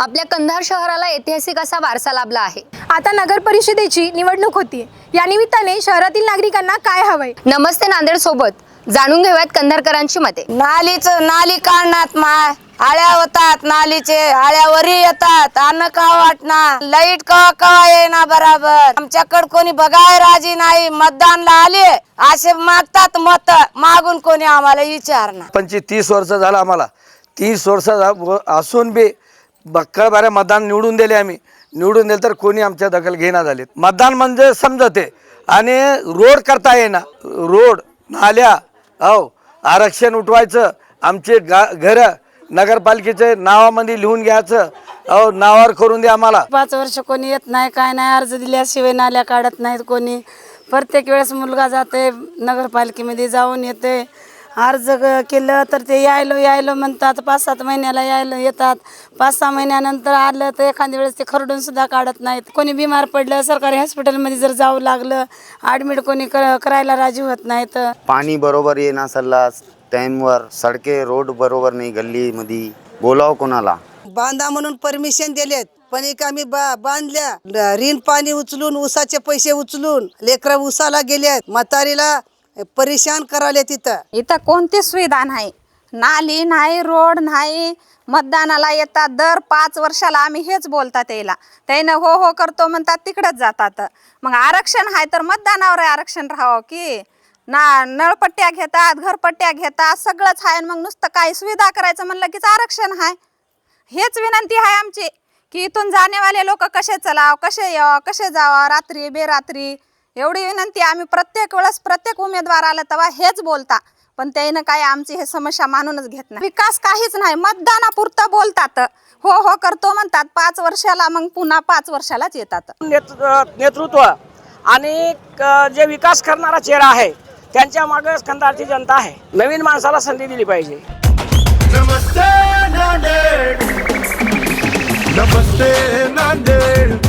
आपल्या कंधार शहराला ऐतिहासिक असा वारसा लाभला आहे. आता नगर परिषदेची निवडणूक होती या निमित्ताने शहरातील नागरिकांना काय हवंय? नमस्ते नांदेड सोबत. जाणून घेऊयात कंधारकरांची मते. नालीच नाली काढण्यात माय आळ्या होतात नालीचे आळ्यावरी येतात. अन्न का वाटणार? लाइट कवा कवा येईना बराबर? आमच्याकडे कोणी बघाय राजी नाही. मतदानला आले असे मागतात मत. मागून कोणी आम्हाला विचारणार? पंचवीस तीस वर्ष झालं आम्हाला. तीस वर्ष झा- असून बी बक्कळबाऱ्या मतदान निवडून दिले आम्ही. निवडून दिले तर कोणी आमच्या दखल घेणार झालेत. मतदान म्हणजे समजते आणि रोड करता येईना. रोड नाल्या हो आरक्षण उठवायचं आमचे गा घरं नगरपालिकेचे नावामध्ये लिहून घ्यायचं अहो नावावर करून द्या आम्हाला. पाच वर्ष कोणी येत नाही काय नाही अर्ज दिल्याशिवाय नाल्या काढत नाहीत कोणी. प्रत्येक वेळेस मुलगा जाते नगरपालिकेमध्ये जाऊन येते अर्ज ग- केलं तर ते यायलो यायलो म्हणतात. पाच सात महिन्याला यायला येतात. पाच सहा महिन्यानंतर आलं तर एखाद्या वेळेस ते खरडून सुद्धा काढत नाहीत. कोणी बिमार पडलं सरकारी हॉस्पिटलमध्ये जर जावं लागलं ॲडमिट कोणी कर करायला राजी होत नाहीत. पाणी बरोबर येईना सल्ला टाईमवर सडके रोड बरोबर नाही गल्लीमध्ये. बोलाव कोणाला? बांधा म्हणून परमिशन दिलेत पण एक आम्ही बा बांधल्या. ऋण पाणी उचलून उसाचे पैसे उचलून लेकर उसाला गेलेत. म्हातारीला परेशान कराले तिथं. इथं कोणती सुविधा नाही. नाली नाही रोड नाही मतदानाला येतात. दर पाच वर्षाला आम्ही हेच बोलतात यायला त्यानं हो हो करतो म्हणतात तिकडंच जातात. मग आरक्षण आहे तर मतदानावर आरक्षण राहावं की? ना नळपट्ट्या घेतात घरपट्ट्या घेतात सगळंच आहे. आणि मग नुसतं काही सुविधा करायचं म्हणलं कीच आरक्षण आहे. हेच विनंती आहे आमची की इथून जाणेवाले लोक कसे चलाव कसे यावं कसे जावा रात्री बेरात्री एवढी विनंती आम्ही प्रत्येक वेळेस प्रत्येक उमेदवार आला तेव्हा हेच बोलता. पण त्यानं काय आमची हे समस्या मानूनच घेत नाही. विकास काहीच नाही मतदानापुरतं बोलतात. हो हो करतो म्हणतात. पाच वर्षाला मग पुन्हा पाच वर्षालाच येतात. नेतृत्व नेतृत्व आणि जे विकास करणारा चेहरा आहे त्यांच्या मागे कंधारची जनता आहे. नवीन माणसाला संधी दिली पाहिजे. नमस्ते नांदेड. नमस्ते नांदेड.